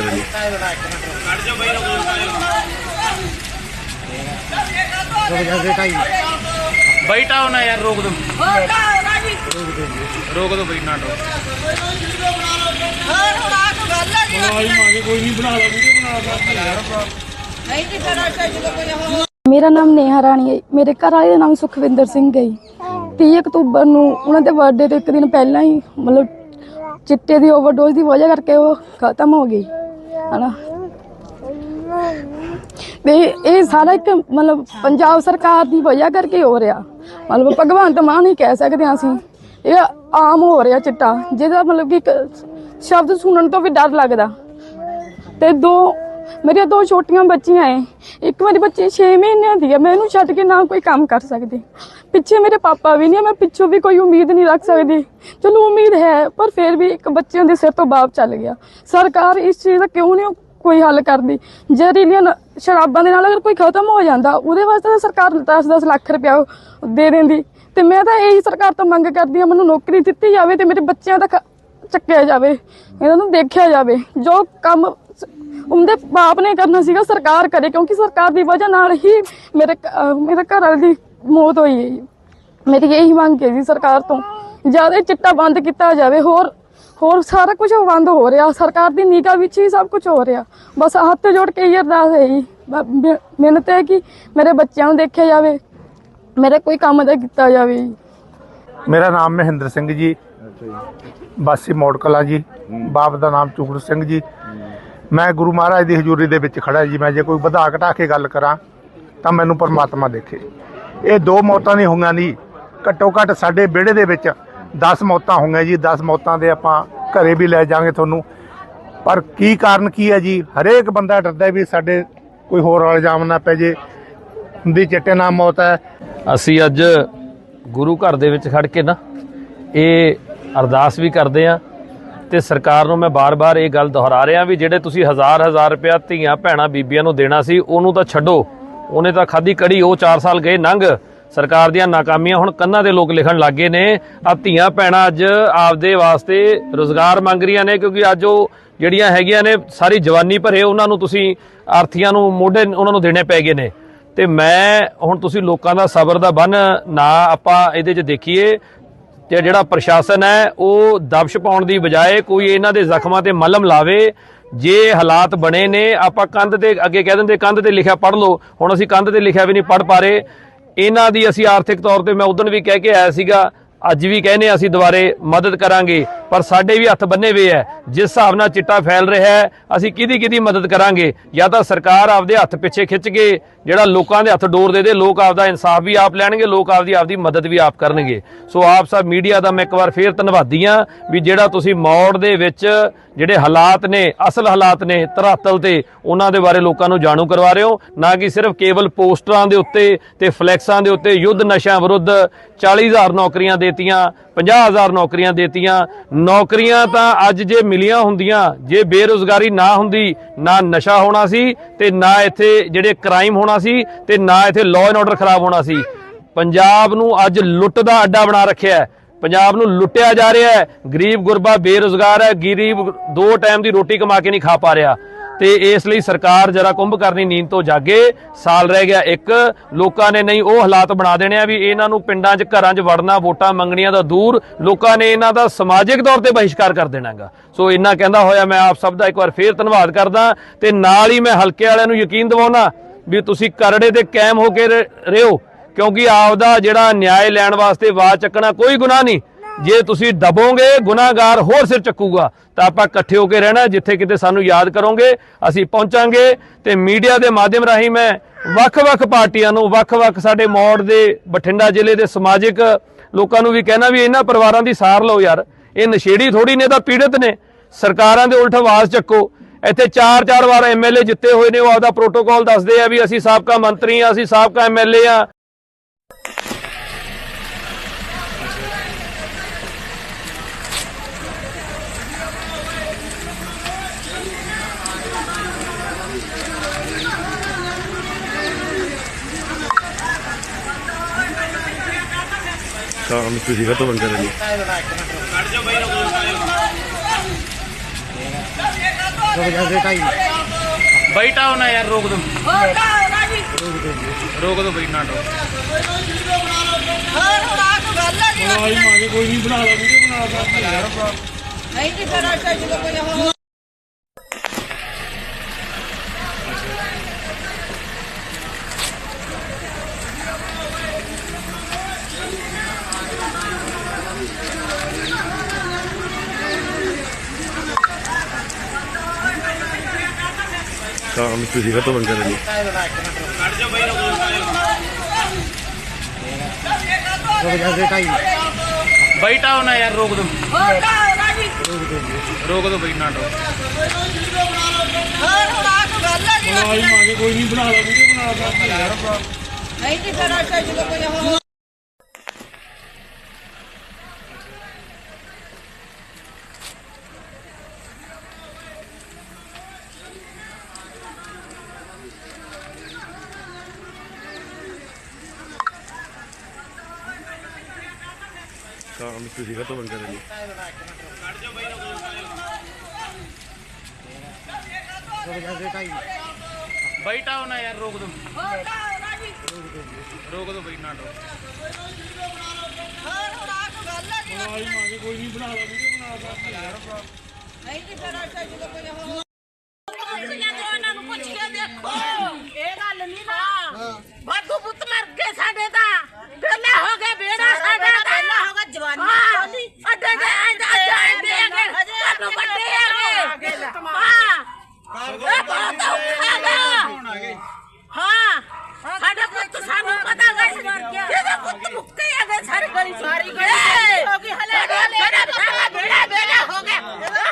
ਰਹੇ ਬੈਠਾ ਹੋਣਾ ਯਾਰ ਰੋਕ ਦੋ। ਰੋਕ ਦੋ ਬਈ ਨਾ ਰੋਕ। ਮੇਰਾ ਨਾਮ ਨੇਹਾ ਰਾਣੀ ਹੈ। ਮੇਰੇ ਘਰ ਵਾਲੇ ਦਾ ਨਾਮ ਸੁਖਵਿੰਦਰ ਸਿੰਘ ਹੈ ਜੀ। 30 ਅਕਤੂਬਰ ਨੂੰ ਉਹਨਾਂ ਦੇ ਬਰਥਡੇ ਤੋਂ ਇੱਕ ਦਿਨ ਪਹਿਲਾਂ ਹੀ ਮਤਲਬ ਚਿੱਟੇ ਦੀ ਓਵਰਡੋਜ਼ ਦੀ ਵਜ੍ਹਾ ਕਰਕੇ ਉਹ ਖਤਮ ਹੋ ਗਈ, ਹਨਾ? ਤੇ ਇਹ ਸਾਰਾ ਇੱਕ ਮਤਲਬ ਪੰਜਾਬ ਸਰਕਾਰ ਦੀ ਵਜ੍ਹਾ ਕਰਕੇ ਹੋ ਰਿਹਾ। ਮਤਲਬ ਭਗਵੰਤ ਮਾਨ ਹੀ ਕਹਿ ਸਕਦੇ ਹਾਂ ਅਸੀਂ, ਇਹ ਆਮ ਹੋ ਰਿਹਾ ਚਿੱਟਾ, ਜਿਹਦਾ ਮਤਲਬ ਕਿ ਇੱਕ ਸ਼ਬਦ ਸੁਣਨ ਤੋਂ ਵੀ ਡਰ ਲੱਗਦਾ। ਤੇ ਦੋ, ਮੇਰੀਆਂ ਦੋ ਛੋਟੀਆਂ ਬੱਚੀਆਂ ਐ। ਇੱਕ ਮੇਰੀ ਬੱਚੀ 6 ਮਹੀਨਿਆਂ ਦੀ ਹੈ ਮੈਂ ਇਹਨੂੰ ਛੱਡ ਕੇ ਨਾ ਕੋਈ ਕੰਮ ਕਰ ਸਕਦੀ। ਪਿੱਛੇ ਮੇਰੇ ਪਾਪਾ ਵੀ ਨਹੀਂ ਮੈਂ ਪਿੱਛੋਂ ਵੀ ਕੋਈ ਉਮੀਦ ਨਹੀਂ ਰੱਖ ਸਕਦੀ। ਚਲੋ ਉਮੀਦ ਹੈ, ਪਰ ਫਿਰ ਵੀ ਇੱਕ ਬੱਚਿਆਂ ਦੇ ਸਿਰ ਤੋਂ ਬਾਪ ਚੱਲ ਗਿਆ। ਸਰਕਾਰ ਇਸ ਚੀਜ਼ ਦਾ ਕਿਉਂ ਨਹੀਂ ਕੋਈ ਹੱਲ ਕਰਦੀ? ਜ਼ਹਿਰੀਲੀਆਂ ਨ- ਸ਼ਰਾਬਾਂ ਦੇ ਨਾਲ ਅਗਰ ਕੋਈ ਖਤਮ ਹੋ ਜਾਂਦਾ, ਉਹਦੇ ਵਾਸਤੇ ਤਾਂ ਸਰਕਾਰ 10-10 ਲੱਖ ਰੁਪਇਆ ਦੇ ਦਿੰਦੀ। ਤੇ ਮੈਂ ਤਾਂ ਇਹੀ ਸਰਕਾਰ ਤੋਂ ਮੰਗ ਕਰਦੀ ਹਾਂ, ਮੈਨੂੰ ਨੌਕਰੀ ਦਿੱਤੀ ਜਾਵੇ ਤੇ ਮੇਰੇ ਬੱਚਿਆਂ ਦਾ ਚੱਕਿਆ ਜਾਵੇ, ਇਹਨਾਂ ਨੂੰ ਦੇਖਿਆ ਜਾਵੇ। ਜੋ ਕੰਮ ਉਹਦੇ ਬਾਪ ਨੇ ਕਰਨਾ ਸੀਗਾ, ਸਰਕਾਰ ਕਰੇ, ਕਿਉਂਕਿ ਸਰਕਾਰ ਦੀ ਵਜ੍ਹਾ ਨਾਲ ਹੀ ਮੇਰੇ ਮੇਰੇ ਘਰ ਵਾਲੇ ਦੀ ਮੌਤ ਹੋਈ ਹੈ ਜੀ। ਮੇਰੀ ਇਹੀ ਮੰਗ ਹੈ ਜੀ ਸਰਕਾਰ ਤੋਂ ਜ਼ਿਆਦਾ ਚਿੱਟਾ ਬੰਦ ਕੀਤਾ ਜਾਵੇ ਹੋਰ ਹੋਰ ਸਾਰਾ ਕੁਝ ਬੰਦ ਹੋ ਰਿਹਾ। ਸਰਕਾਰ ਦੀ ਨਿਗਾਹ ਵਿੱਚ ਹੀ ਸਭ ਕੁਝ ਹੋ ਰਿਹਾ। ਬਸ ਹੱਥ ਜੋੜ ਕੇ ਇਹ ਅਰਦਾਸ ਹੈ ਜੀ। ਬ- ਮਿਹਨਤ ਹੈ ਕਿ ਮੇਰੇ ਬੱਚਿਆਂ ਨੂੰ ਦੇਖਿਆ ਜਾਵੇ ਮੇਰੇ ਕੋਈ ਕੰਮ ਦਾ ਕੀਤਾ ਜਾਵੇ ਜੀ। ਮੇਰਾ ਨਾਮ ਮਹਿੰਦਰ ਸਿੰਘ ਜੀ ਬਾਸੀ ਮੋੜ ਕਲਾਂ ਜੀ ਬਾਪ ਦਾ ਨਾਮ ਚੁਗਰ ਸਿੰਘ ਜੀ। ਮੈਂ ਗੁਰੂ ਮਹਾਰਾਜ ਦੀ ਹਜ਼ੂਰੀ ਦੇ ਵਿੱਚ ਖੜਾ ਜੀ। ਮੈਂ ਜੇ ਕੋਈ ਵਧਾ ਘਟਾ ਕੇ ਗੱਲ ਕਰਾਂ ਤਾਂ ਮੈਨੂੰ ਪਰਮਾਤਮਾ ਦੇਖੇ। ਇਹ ਦੋ ਮੌਤਾਂ ਨਹੀਂ ਹੋਈਆਂ ਨਹੀਂ ਘੱਟੋ ਘੱਟ ਸਾਡੇ ਵਿਹੜੇ ਦੇ ਵਿੱਚ 10 ਮੌਤਾਂ ਹੋਈਆਂ ਜੀ। 10 ਮੌਤਾਂ ਦੇ ਆਪਾਂ ਘਰੇ ਵੀ ਲੈ ਜਾਾਂਗੇ ਤੁਹਾਨੂੰ। ਪਰ ਕੀ ਕਾਰਨ ਕੀ ਹੈ ਜੀ? ਹਰੇਕ ਬੰਦਾ ਡਰਦਾ ਵੀ ਸਾਡੇ ਕੋਈ ਹੋਰ ਇਲਜ਼ਾਮ ਨਾ ਪੈ ਜੇ। ਹੁੰਦੀ ਚਿੱਟੇ ਨਾਲ ਮੌਤ ਹੈ। ਅਸੀਂ ਅੱਜ ਗੁਰੂ ਘਰ ਦੇ ਵਿੱਚ ਖੜ ਕੇ ਨਾ ਇਹ ਅਰਦਾਸ ਵੀ ਕਰਦੇ ਆ ਤੇ ਸਰਕਾਰ ਨੂੰ ਮੈਂ ਬਾਰ-ਬਾਰ ਇਹ ਗੱਲ ਦੁਹਰਾ ਰਿਹਾ ਵੀ ਜਿਹੜੇ ਤੁਸੀਂ ਹਜ਼ਾਰ ਹਜ਼ਾਰ ਰੁਪਇਆ ਧੀਆਂ, ਭੈਣਾਂ, ਬੀਬੀਆਂ ਨੂੰ ਦੇਣਾ ਸੀ, ਉਹਨੂੰ ਤਾਂ ਛੱਡੋ। ਉਹਨੇ ਤਾਂ ਖਾਦੀ ਕੜੀ, ਉਹ 4 ਸਾਲ ਗਏ ਨੰਗ। ਸਰਕਾਰ ਦੀਆਂ ਨਾਕਾਮੀਆਂ ਹੁਣ ਕੰਨਾਂ ਦੇ ਲੋਕ ਲਿਖਣ ਲੱਗੇ ਨੇ। ਆ ਧੀਆਂ ਭੈਣਾਂ ਅੱਜ ਆਪਦੇ ਵਾਸਤੇ ਰੋਜ਼ਗਾਰ ਮੰਗ ਰਹੀਆਂ ਨੇ, ਕਿਉਂਕਿ ਅੱਜ ਉਹ ਜਿਹੜੀਆਂ ਹੈਗੀਆਂ ਨੇ, ਸਾਰੀ ਜਵਾਨੀ ਭਰੇ ਉਹਨਾਂ ਨੂੰ ਤੁਸੀਂ ਆਰਥੀਆਂ ਨੂੰ ਮੋਢੇ ਉਹਨਾਂ ਨੂੰ ਦੇਣੇ ਪੈ ਗਏ ਨੇ। ਤੇ ਮੈਂ ਹੁਣ ਤੁਸੀਂ ਲੋਕਾਂ ਦਾ ਸਬਰ ਦਾ ਬੰਨ ਨਾ ਆਪਾਂ ਇਹਦੇ 'ਚ ਦੇਖੀਏ, ਤੇ ਜਿਹੜਾ ਪ੍ਰਸ਼ਾਸਨ ਹੈ, ਉਹ ਦਬਸ਼ ਪਾਉਣ ਦੀ ਬਜਾਏ ਕੋਈ ਇਹਨਾਂ ਦੇ ਜ਼ਖਮਾਂ ਤੇ ਮਲਮ ਲਾਵੇ। ਜੇ ਹਾਲਾਤ ਬਣੇ ਨੇ, ਆਪਾਂ ਕੰਧ ਤੇ ਅੱਗੇ ਕਹਿ ਦਿੰਦੇ, ਕੰਧ ਤੇ ਲਿਖਿਆ ਪੜ੍ਹ ਲਓ। ਹੁਣ ਅਸੀਂ ਕੰਧ ਤੇ ਲਿਖਿਆ ਵੀ ਨਹੀਂ ਪੜ੍ਹ ਪਾ ਰਹੇ। ਇਹਨਾਂ ਦੀ ਅਸੀਂ ਆਰਥਿਕ ਤੌਰ ਤੇ ਮੈਂ ਉਦੋਂ ਵੀ ਕਹਿ ਕੇ ਆਇਆ ਸੀਗਾ, ਅੱਜ ਵੀ ਕਹਿੰਦੇ ਹਾਂ ਅਸੀਂ ਦੁਬਾਰੇ ਮਦਦ ਕਰਾਂਗੇ। ਪਰ ਸਾਡੇ ਵੀ ਹੱਥ ਬੰਨੇ ਹੋਏ ਹੈ। ਜਿਸ ਹਿਸਾਬ ਨਾਲ ਚਿੱਟਾ ਫੈਲ ਰਿਹਾ ਹੈ, ਅਸੀਂ ਕਿਹਦੀ ਕਿਹਦੀ ਮਦਦ ਕਰਾਂਗੇ? ਜਾਂ ਤਾਂ ਸਰਕਾਰ ਆਪਦੇ ਹੱਥ ਪਿੱਛੇ ਖਿੱਚ ਕੇ ਜਿਹੜਾ ਲੋਕਾਂ ਦੇ ਹੱਥ ਡੋਰ ਦੇ ਦੇ, ਲੋਕ ਆਪਦਾ ਇਨਸਾਫ ਵੀ ਆਪ ਲੈਣਗੇ, ਲੋਕ ਆਪਦੀ ਆਪਦੀ ਮਦਦ ਵੀ ਆਪ ਕਰਨਗੇ। ਸੋ ਆਪ ਸਭ ਮੀਡੀਆ ਦਾ ਮੈਂ ਇੱਕ ਵਾਰ ਫੇਰ ਧੰਨਵਾਦੀ ਹਾਂ ਵੀ ਜਿਹੜਾ ਤੁਸੀਂ ਮੌੜ ਦੇ ਵਿੱਚ ਜਿਹੜੇ ਹਾਲਾਤ ਨੇ, ਅਸਲ ਹਾਲਾਤ ਨੇ ਧਰਾਤਲ ਤੇ, ਉਹਨਾਂ ਦੇ ਬਾਰੇ ਲੋਕਾਂ ਨੂੰ ਜਾਣੂ ਕਰਵਾ ਰਹੇ ਹੋ। ਨਾ ਕਿ ਸਿਰਫ ਕੇਵਲ ਪੋਸਟਰਾਂ ਦੇ ਉੱਤੇ ਤੇ ਫਲੈਕਸਾਂ ਦੇ ਉੱਤੇ ਯੁੱਧ ਨਸ਼ਿਆਂ ਵਿਰੁੱਧ 40000 ਨੌਕਰੀਆਂ ਦੇਤੀਆਂ 50000 ਨੌਕਰੀਆਂ ਦੇਤੀਆਂ ਨੌਕਰੀਆਂ ਤਾਂ ਅੱਜ ਜੇ ਮਿਲੀਆਂ ਹੁੰਦੀਆਂ, ਜੇ ਬੇਰੁਜ਼ਗਾਰੀ ਨਾ ਹੁੰਦੀ, ਨਾ ਨਸ਼ਾ ਹੋਣਾ ਸੀ ਤੇ ਨਾ ਇੱਥੇ ਜਿਹੜੇ ਕ੍ਰਾਈਮ ਹੋਣਾ ਸੀ ਤੇ ਨਾ ਇੱਥੇ ਲਾਅ ਐਂਡ ਆਰਡਰ ਖਰਾਬ ਹੋਣਾ ਸੀ। ਪੰਜਾਬ ਨੂੰ ਅੱਜ ਲੁੱਟ ਦਾ ਅੱਡਾ ਬਣਾ ਰੱਖਿਆ ਹੈ। ਪੰਜਾਬ ਨੂੰ ਲੁੱਟਿਆ ਜਾ ਰਿਹਾ ਹੈ। ਗਰੀਬ ਗੁਰਬਾ ਬੇਰੁਜ਼ਗਾਰ ਹੈ, ਗਰੀਬ ਦੋ ਟਾਈਮ ਦੀ ਰੋਟੀ ਕਮਾ ਕੇ ਨਹੀਂ ਖਾ ਪਾ ਰਿਹਾ। ਤੇ ਇਸ ਲਈ ਸਰਕਾਰ ਜਰਾ ਕੁੰਭ ਕਰਨੀ ਨੀਂਦ ਤੋਂ ਜਾਗੇ। ਸਾਲ ਰਹਿ ਗਿਆ ਇੱਕ, ਲੋਕਾਂ ਨੇ ਨਹੀਂ ਉਹ ਹਾਲਾਤ ਬਣਾ ਦੇਣੇ ਆ ਵੀ ਇਹਨਾਂ ਨੂੰ ਪਿੰਡਾਂ 'ਚ ਘਰਾਂ 'ਚ ਵੜਨਾ, ਵੋਟਾਂ ਮੰਗਣੀਆਂ ਦਾ ਦੂਰ, ਲੋਕਾਂ ਨੇ ਇਹਨਾਂ ਦਾ ਸਮਾਜਿਕ ਤੌਰ ਤੇ ਬਹਿਸ਼ਕਾਰ ਕਰ ਦੇਣਾਗਾ। ਸੋ ਇੰਨਾ ਕਹਿੰਦਾ ਹੋਇਆ ਮੈਂ ਆਪ ਸਭ ਦਾ ਇੱਕ ਵਾਰ ਫੇਰ ਧੰਨਵਾਦ ਕਰਦਾ ਤੇ ਨਾਲ ਹੀ ਮੈਂ ਹਲਕੇ ਵਾਲਿਆਂ ਨੂੰ ਯਕੀਨ ਦਿਵਾਉਣਾ ਵੀ ਤੁਸੀਂ ਕਰੜੇ ਤੇ ਕਾਇਮ ਹੋ ਕੇ ਰ- ਰਹੋ, ਕਿਉਂਕਿ ਆਪ ਦਾ ਜਿਹੜਾ ਨਿਆਂ ਲੈਣ ਵਾਸਤੇ ਆਵਾਜ਼ ਚੱਕਣਾ ਕੋਈ ਗੁਨਾਹ ਨਹੀਂ। ਜੇ ਤੁਸੀਂ ਦਬੋਗੇ, ਗੁਨਾਹਗਾਰ ਹੋਰ ਸਿਰ ਚੱਕੂਗਾ, ਤਾਂ ਆਪਾਂ ਇਕੱਠੇ ਹੋ ਕੇ ਰਹਿਣਾ ਜਿੱਥੇ ਕਿਤੇ ਸਾਨੂੰ ਯਾਦ ਕਰੋਗੇ, ਅਸੀਂ ਪਹੁੰਚਾਂਗੇ ਤੇ ਮੀਡੀਆ ਦੇ ਮਾਧਿਅਮ ਰਾਹੀਂ ਮੈਂ ਵੱਖ-ਵੱਖ ਪਾਰਟੀਆਂ ਨੂੰ, ਵੱਖ-ਵੱਖ ਸਾਡੇ ਮੌੜ ਦੇ, ਬਠਿੰਡਾ ਜ਼ਿਲ੍ਹੇ ਦੇ ਸਮਾਜਿਕ ਲੋਕਾਂ ਨੂੰ ਵੀ ਕਹਿਣਾ ਵੀ ਇਹਨਾਂ ਪਰਿਵਾਰਾਂ ਦੀ ਸਾਰ ਲਓ ਯਾਰ। ਇਹ ਨਸ਼ੇੜੀ ਥੋੜੀ ਨੇ ਤਾਂ ਪੀੜਤ ਨੇ। ਸਰਕਾਰਾਂ ਦੇ ਉਲਟ ਆਵਾਜ਼ ਚੱਕੋ। ਇੱਥੇ ਚਾਰ ਚਾਰ ਵਾਰ ਐਮਐਲਏ ਜਿੱਤੇ ਹੋਏ ਨੇ, ਉਹ ਆਪਦਾ ਪ੍ਰੋਟੋਕਾਲ ਦੱਸਦੇ ਆ ਵੀ ਅਸੀਂ ਸਾਬਕਾ ਮੰਤਰੀ ਆ ਅਸੀਂ ਸਾਬਕਾ ਐਮਐਲਏ ਆ ਕੰਮ ਤੁਸੀਂ ਕਾ ਤੋਂ ਬੰਦੇ ਰਹੇ ਬੈਠਾ ਹੋਣਾ ਯਾਰ ਰੋਕ ਦੋ। ਰੋਕ ਦੋ ਬਈ ਨਾ ਰੋਕ ਨਹੀਂ ਜੀ ਫਿਰ ਅੱਛਾ ਜਦੋਂ ਕੋਈ ਹੋ ਕੰਮ ਤੁਸੀਂ ਕਾ ਤੋਂ ਬੰਦ ਕਰ ਲਈ ਬੈਠਾ ਹੋਣਾ ਯਾਰ ਰੋਕ ਦੋ। ਰੋਕ ਦੋ ਬਈ ਨਾ ਰੋਕ। ਨਹੀਂ ਜੀ ਫਿਰ ਅੱਛਾ ਜਦੋਂ ਕੋਈ ਹੋ ਕੰਮ ਤੁਸੀਂ ਕਾ ਤੋਂ ਬੰਦ ਕਰ ਲਈ ਬੈਠਾ ਹੋਣਾ ਯਾਰ ਰੋਕ ਦੋ। ਰੋਕ ਦੋ ਬਈ ਨਾ ਰੋਕ ਨਹੀਂ ਜੀ ਫਿਰ ਅੱਛਾ ਜਦੋਂ ਕੋਈ ਹੋ ਇਹ ਗੱਲ ਨਹੀਂ ਨਾ ਵਾਧੂ ਪੁੱਤ ਮਰ ਗਏ ਸਾਡੇ ਤਾਂ ਪਹਿਲਾਂ ਹੋ ਗਏ ਬੇੜਾ ਸਾਡਾ ਤਾਂ ਪਹਿਲਾਂ ਹੋ ਗਿਆ ਜਵਾਨੀ ਹਾਂ ਅੱਡੇ ਦੇ ਅੱਡੇ ਅੱਡੇ ਅੱਗੇ ਸਾਨੂੰ ਵੱਡੇ ਹੈਗੇ ਹਾਂ ਇਹ ਬਹੁਤ ਔਖਾ ਗਾ। ਹਾਂ ਸਾਡੇ ਪੁੱਤ ਸਾਨੂੰ ਪਤਾ ਗਾ ਜਿਹਦੇ ਪੁੱਤ ਮੁੱਕੇ ਹੈਗੇ ਸਾਰੀ ਗਲੀ ਸਾਰੀ ਗਲੀ ਹੋ ਗਈ ਹਲੇ ਮੇਰਾ ਸਾਰਾ ਬੇੜਾ ਬੇੜਾ ਹੋ ਗਿਆ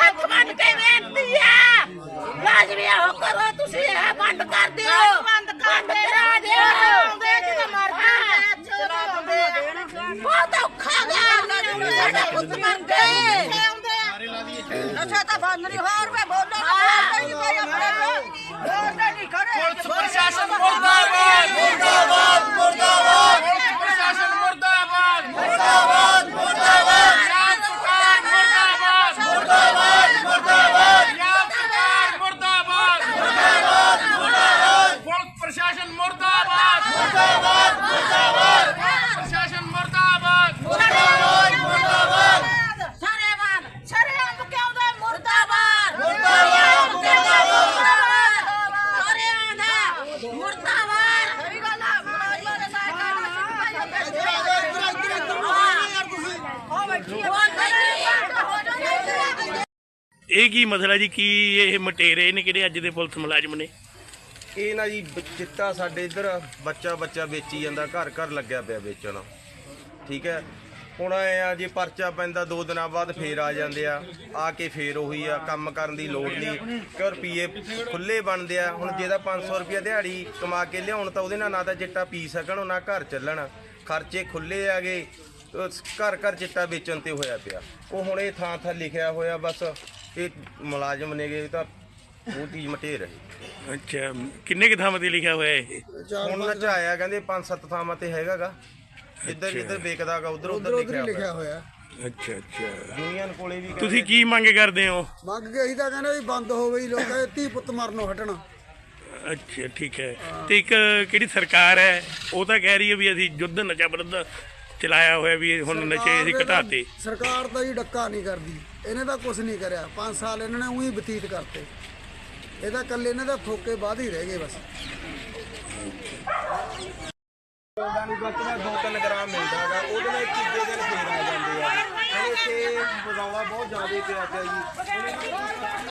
ਹੱਥ ਬੰਨ ਕੇ ਬੇਨਤੀ ਆ ਲਾਜ਼ਮੀ ਹੋ ਕਰੋ ਤੁਸੀਂ ਇਹ ਬੰਦ ਕਰ ਦਿਓ ਬੰਦ ਕਰ ਕਰਾ ਦਿਓ ਜਦੋਂ ਮਰ ਬਹੁਤ ਔਖਾ ਗਾ ਸਾਡੇ ਪੁੱਤ ਮਰ ਗਏ ਨਸ਼ਾ ਤਾਂ ਬੰਦ ਨਹੀਂ ਹੋਰ ਵੇ ਬੋਲੋ ਨਾ ਨਹੀਂ ਕੋਈ ਆਪਣੇ ਹੋਰ ਨਹੀਂ ਖੜੇ। ਪੁਲਿਸ ਪ੍ਰਸ਼ਾਸਨ ਮੁਰਦਾਬਾਦ ਮੁਰਦਾਬਾਦ ਮੁਰਦਾਬਾਦ ਪੁਲਿਸ ਪ੍ਰਸ਼ਾਸਨ ਮੁਰਦਾਬਾਦ ਮੁਰਦਾਬਾਦ ਮੁਰਦਾਬਾਦ ਪੰਜਾਬ ਸਰਕਾਰ ਮੁਰਦਾਬਾਦ ਮੁਰਦਾਬਾਦ ਮੁਰਦਾਬਾਦ ਪੰਜਾਬ ਸਰਕਾਰ ਮੁਰਦਾਬਾਦ ਮੁਰਦਾਬਾਦ ਮੁਰਦਾਬਾਦ ਪੁਲਿਸ ਪ੍ਰਸ਼ਾਸਨ ਮੁਰਦਾਬਾਦ ਮੁਰਦਾਬਾਦ ਮੁਰਦਾਬਾਦ ਪ੍ਰਸ਼ਾਸਨ ਮੁਰਦਾਬਾਦ ਮੁਰਦਾਬਾਦ ਮੁਰਦਾਬਾਦ ਸ਼ਰੇਆਮ ਸ਼ਰੇਆਮ ਕਿਉਂ ਦੇ ਮੁਰਦਾਬਾਦ ਮੁਰਦਾਬਾਦ ਸ਼ਰੇਆਮ ਮੁਰਦਾਬਾਦ ਸਹੀ ਗੱਲ ਆ ਮੁਲਾਜ਼ਮਾਂ ਦੇ ਸਾਈਕਲ ਇਹ ਕੀ ਮਸਲਾ ਜੀ? ਕੀ ਇਹ ਮਟੇਰੇ ਨੇ ਕਿਹੜੇ ਅੱਜ ਦੇ ਪੁਲਿਸ ਮੁਲਾਜ਼ਮ ਨੇ? ਇਹ ਨਾ ਜੀ ਬ- ਚਿੱਟਾ ਸਾਡੇ ਇੱਧਰ ਬੱਚਾ ਬੱਚਾ ਵੇਚੀ ਜਾਂਦਾ, ਘਰ ਘਰ ਲੱਗਿਆ ਪਿਆ ਵੇਚਣ। ਠੀਕ ਹੈ? ਹੁਣ ਐ ਆ, ਜੇ ਪਰਚਾ ਪੈਂਦਾ ਦੋ ਦਿਨਾਂ ਬਾਅਦ ਫੇਰ ਆ ਜਾਂਦੇ ਆ। ਆ ਕੇ ਫੇਰ ਉਹੀ ਆ, ਕੰਮ ਕਰਨ ਦੀ ਲੋੜ ਨਹੀਂ। ਕਿ ਰੁਪਏ ਖੁੱਲੇ ਬਣਦੇ ਆ। ਹੁਣ ਜਿਹਦਾ 500 ਰੁਪਏ ਦਿਹਾੜੀ ਕਮਾ ਕੇ ਲਿਆਉਣ ਤਾਂ ਉਹਦੇ ਨਾਲ ਨਾ ਤਾਂ ਚਿੱਟਾ ਪੀ ਸਕਣ, ਨਾ ਘਰ ਚੱਲਣ। ਖਰਚੇ ਖੁੱਲੇ ਆਗੇ। ਘਰ ਘਰ ਚਿੱਟਾ ਵੇਚਣ ਤੇ ਹੋਇਆ ਪਿਆ। ਉਹ ਹੁਣ ਇਹ ਥਾਂ ਥਾਂ ਲਿਖਿਆ ਹੋਇਆ ਬਸ। ਇਹ ਮੁਲਾਜ਼ਮ ਨੇਗੇ ਇਹ ਤਾਂ ਉਹ ਚੀਜ਼ ਮਟੇ ਰਹੇ। ਅੱਛਾ ਕਿੰਨੇ ਕਿ ਥਾਵਾਂ ਤੇ ਲਿਖਿਆ ਹੋਇਆ ਇਹ? ਹੁਣ ਨਚਾਇਆ ਕਹਿੰਦੇ ਪੰਜ ਸੱਤ ਥਾਵਾਂ ਤੇ ਹੈਗਾਗਾ। ਇੱਧਰ ਜਿੱਧਰ ਵੇਚਦਾਗਾ ਉਧਰ ਉਧਰ ਲਿਖਿਆ ਹੋਇਆ। ਅੱਛਾ ਅੱਛਾ। ਯੂਨੀਅਨ ਕੋਲੇ ਵੀ ਤੁਸੀਂ ਕੀ ਮੰਗ ਕਰਦੇ ਹੋ? ਮੰਗ ਕੇ ਅਸੀਂ ਤਾਂ ਕਹਿੰਦੇ ਵੀ ਬੰਦ ਹੋਵੇ ਜੀ ਲੋਕਾਂ ਦੇ ਧੀ ਪੁੱਤ ਮਰਨੋਂ ਹਟਣ। ਅੱਛਾ ਠੀਕ ਹੈ। ਤੇ ਇੱਕ ਕਿਹੜੀ ਸਰਕਾਰ ਹੈ ਉਹ ਤਾਂ ਕਹਿ ਰਹੀ ਹੈ ਵੀ ਅਸੀਂ ਯੁੱਧ ਨਸ਼ਾ ਵਿਰੁੱਧ ਚਲਾਇਆ ਹੋਇਆ ਵੀ ਹੁਣ ਨਸ਼ੇ ਅਸੀਂ ਘਟਾਤੇ। ਸਰਕਾਰ ਤਾਂ ਜੀ ਡੱਕਾ ਨਹੀਂ ਕਰਦੀ। ਇਹਨੇ ਤਾਂ ਕੁਝ ਨਹੀਂ ਕਰਿਆ। 5 ਸਾਲ ਇਹਨਾਂ ਨੇ ਉਹੀ ਬਤੀਤ ਕਰਤੇ। ਇਹ ਤਾਂ ਕੱਲੇ ਇਹਨਾਂ ਦਾ ਫੋਕੇ ਬਾਅਦ ਹੀ ਰਹਿ ਗਏ ਬਸ। ਦੋ ਤਿੰਨ ਗ੍ਰਾਮ ਮਿਲਦਾਗਾ ਉਹਦੇ ਨਾਲ ਤੀਜੇ ਦਿਨ ਫੇਰ ਆ ਜਾਂਦੇ ਆ ਹੁਣ ਇੱਥੇ ਬਜ਼ਾਵਾ ਬਹੁਤ ਜ਼ਿਆਦਾ ਪਿਆ ਪਿਆ ਜੀ।